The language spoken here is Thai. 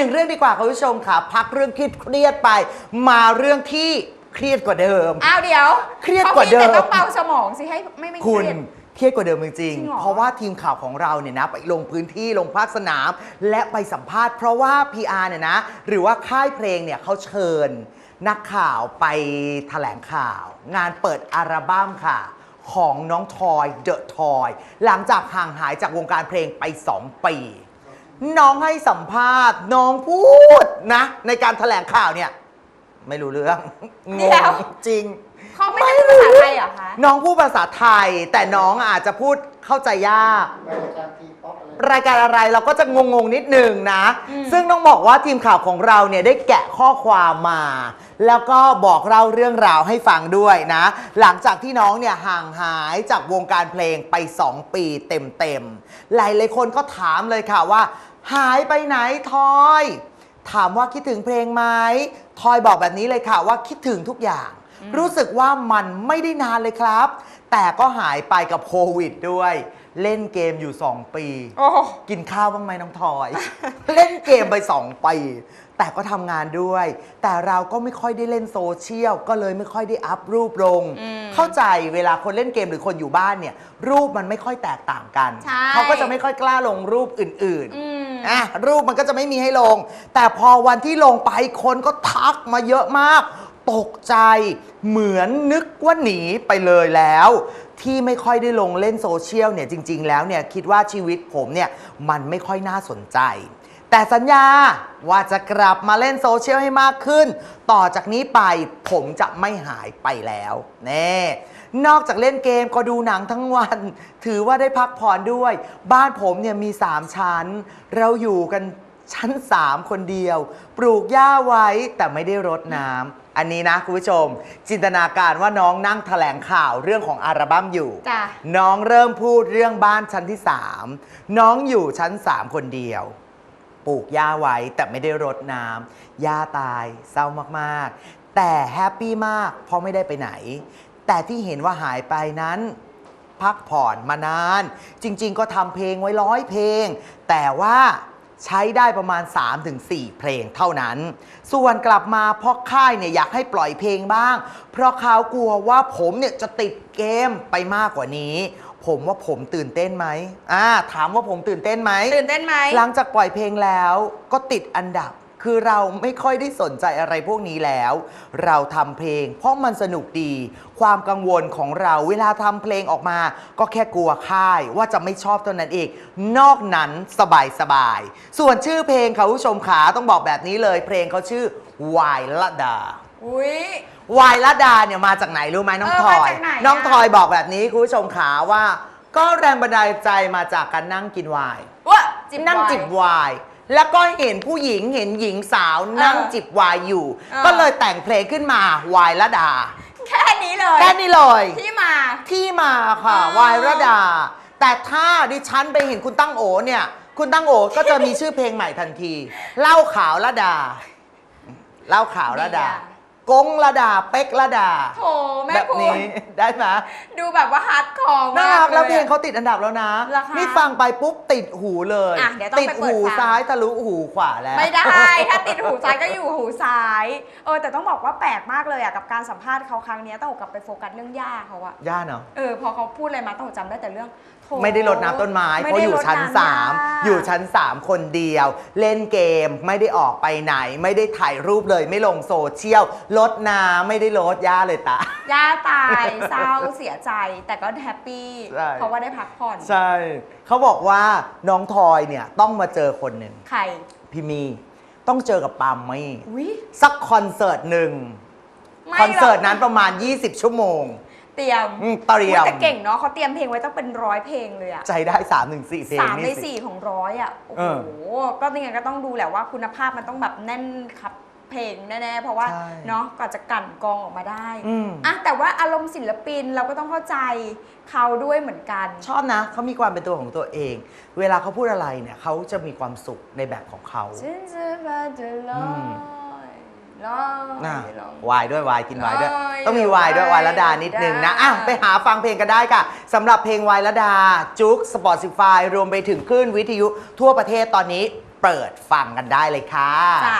มาอีกหนึ่งเรื่องดีกว่าคุณผู้ชมค่ะ พักเรื่องเครียดเครียดๆไป มาเรื่องที่เครียดกว่าเดิม อ้าวเดี๋ยวเครียดกว่าเดิมขแต่ต้องเบาสมองสิให้ไม่ไม่เคคุณรียด เครียดกว่าเดิมจริงจริงเหรอๆเพราะว่าทีมข่าวของเราเนี่ยนะไปลงพื้นที่ลงภาคสนาม และไปสัมภาษณ์เพราะว่า PR เนี่ยนะ หรือว่าค่ายเพลงเนี่ยเขาเชิญ นักข่าวไปแถลงข่าว งานเปิดอัลบั้มค่ะ ของน้องทอยเดอะทอย หลังจากห่างหายจากวงการเพลงไป 2 ปี น้องให้สัมภาษณ์ น้องพูดนะ ในการแถลงข่าวเนี่ย ไม่รู้เรื่องงเดี๋ยว งจริง เขาไม่ได้พูดภาษาไทยเหรอคะ น้องพูดภาษาไทย แต่น้องอาจจะพูดเข้าใจยาก รายการทีป๊อปอะไร รายการอะไรเราก็จะงงๆนิดหนึ่งนะซึ่งต้องบอกว่าทีมข่าวของเราเนี่ยได้แกะข้อความมา แล้วก็บอกเล่าเรื่องราวให้ฟังด้วยนะ หลังจากที่น้องเนี่ยห่างหายจากวงการเพลงไป 2 ปีเต็มๆ หลายๆคนก็ถามเลยค่ะว่า หายไปไหนทอย ถามว่าคิดถึงเพลงไหมทอยบอกแบบนี้เลยค่ะว่าคิดถึงทุกอย่าง รู้สึกว่ามันไม่ได้นานเลยครับ แต่ก็หายไปกับโควิดด้วย เล่นเกมอยู่ 2 ปี โอ้โห กินข้าวบ้างไหมน้องทอย เล่นเกมไป 2 ปี แต่ก็ทำงานด้วย แต่เราก็ไม่ค่อยได้เล่นโซเชียล ก็เลยไม่ค่อยได้อัพรูปลง อืมเข้าใจเวลาคนเล่นเกมหรือคนอยู่บ้านเนี่ย รูปมันไม่ค่อยแตกต่างกัน ใช่ เขาก็จะไม่ค่อยกล้าลงรูปอื่น อืมๆ อะรูปมันก็จะไม่มีให้ลง แต่พอวันที่ลงไปคนก็ทักมาเยอะมาก ตกใจเหมือนนึกว่าหนีไปเลยแล้ว ที่ไม่ค่อยได้ลงเล่นโซเชียลเนี่ยจริง ๆ แล้วเนี่ยคิดว่าชีวิตผมเนี่ยมันไม่ค่อยน่าสนใจ แต่สัญญาว่าจะกลับมาเล่นโซเชียลให้มากขึ้น ต่อจากนี้ไปผมจะไม่หายไปแล้วแน่นอกจากเล่นเกมก็ดูหนังทั้งวัน ถือว่าได้พักผ่อนด้วย บ้านผมเนี่ยมี 3 ชั้น เราอยู่กันชั้น 3 คนเดียว ปลูกหญ้าไว้แต่ไม่ได้รดน้ำอันนี้นะคุณผู้ชม จินตนาการว่าน้องนั่งแถลงข่าวเรื่องของอัลบั้มอยู่ จ้ะ น้องเริ่มพูดเรื่องบ้านชั้นที่ 3 น้องอยู่ชั้น 3 คนเดียว ปลูกหญ้าไว้แต่ไม่ได้รดน้ำหญ้าตายเศร้ามากๆ แต่แฮปปี้มากเพราะไม่ได้ไปไหน แต่ที่เห็นว่าหายไปนั้น พักผ่อนมานาน จริง ๆ ก็ทำเพลงไว้ร้อยเพลง แต่ว่าใช้ได้ประมาณ 3-4 เพลงเท่านั้น ส่วนกลับมาเพ่อค่ายเนี่ยอยากให้ปล่อยเพลงบ้าง เพราะเขากลัวว่าผมเนี่ยจะติดเกมไปมากกว่านี้ ผมว่าผมตื่นเต้นไหมอ่าถามว่าผมตื่นเต้นไหม ตื่นเต้นไหม หลังจากปล่อยเพลงแล้วก็ติดอันดับ คือเราไม่ค่อยได้สนใจอะไรพวกนี้แล้ว เราทำเพลง เพราะมันสนุกดี ความกังวลของเราเวลาทำเพลงออกมา ก็แค่กลัวค่ายว่าจะไม่ชอบเท่านั้นเอง นอกนั้นสบายสบายๆส่วนชื่อเพลงค่ะคุณผู้ชมขาต้องบอกแบบนี้เลย เพลงเขาชื่อวายละดา อุ้ย วายละดาเนี่ยมาจากไหนรู้ไหมน้องเออทอย มาจากไหนอะ น้องทอยบอกแบบนี้คุณผู้ชมขาว่า ก็แรงบันดาลใจมาจากการนั่งกินไวน์ว้าจิบนั่งไวน์ จิบไวน์แล้วก็เห็นผู้หญิงเห็นหญิงสาวนั่งจิบไวน์อยู่ เออ ก็เลยแต่งเพลงขึ้นมาวายละดา แค่นี้เลย แค่นี้เลย ที่มา ที่มาค่ะอ๋อ วายละดา แต่ถ้าดิฉันไปเห็นคุณตั้งโอเนี่ย คุณตั้งโอก็จะมีชื่อเพลงใหม่ทันทีเหล่าขาวละดาเหล่าขาวละดา กงละดาเป๊กละดา โถแม่แบบคุณ นี้ ได้ไหมดูแบบว่าฮาร์ดคอร์น่ามากรักแล้วเพลงยเขาติดอันดับแล้วนะ เหรอคะนี่ฟังไปปุ๊บติดหูเลย อะเดี๋ยวต้องติดไปเปิดหูฟัง ซ้ายทะลุหูขวาแล้ว ไม่ได้ ถ้าติดหูซ้ายก็อยู่หูซ้าย เออ แต่ต้องบอกว่าแปลกมากเลยอะกับการสัมภาษณ์เขาครั้งเนี้ยต้องกลับไปโฟกัสเรื่องย่าเขาอะย่าเนาะ เออ พอเขาพูดอะไรมาต้องจำได้แต่เรื่องโถ ไม่ได้รดน้ำต้นไม้ไม่เพราะได้อยู่รดชั้นำย่3อยู่ชั้น 3 คนเดียว เล่นเกมไม่ได้ออกไปไหน ไม่ได้ถ่ายรูปเลยไม่ลงโซเชียลลดน้ำไม่ได้ลดย่าเลยตา ย่าตายเศร้าเสียใจแต่ก็แฮปปี้ใช่ เพราะว่าได้พักผ่อนใช่ เขาบอกว่าน้องทอยเนี่ยต้องมาเจอคนหนึ่งใครพี่มีต้องเจอกับปามมี่ อุ้ยสักคอนเสิร์ตหนึ่งไม่คอนเสิร์ตนั้นหประมาณ 20 ชั่วโมงเตรียมอืมเตรียม อุ๊แต่เก่งเนาะเขาเตรียมเพลงไว้ต้องเป็นร้อยเพลงเลยอะใจได้3ามถึงสี่เพลงสามในนี่สิ สี่ของร้อยอะโอ้เอโหอก็ยังไงก็ต้องดูแหละว่าคุณภาพมันต้องแบบแน่นครับเพลงแน่ๆเพราะว่าใช่ เนาะกว่าจะกลั่นกรองออกมาได้อืมอะแต่ว่าอารมณ์ศิลปินเราก็ต้องเข้าใจเขาด้วยเหมือนกัน ชอบนะเขามีความเป็นตัวของตัวเอง เวลาเขาพูดอะไรเนี่ยเขาจะมีความสุขในแบบของเขาฉันจะมา จะลออืมยลอยน่ะลอยวายด้วยวายกินวายด้วย เอ้ยต้องมีวายด้วยวายละดานิดนึงนะอะได้ไปหาฟังเพลงกันได้ค่ะสำหรับเพลงวายละดาจุกสปอร์ตซิฟายรวมไปถึงคลื่นวิทยุทั่วประเทศตอนนี้เปิดฟังกันได้เลยค่ะ จ้ะ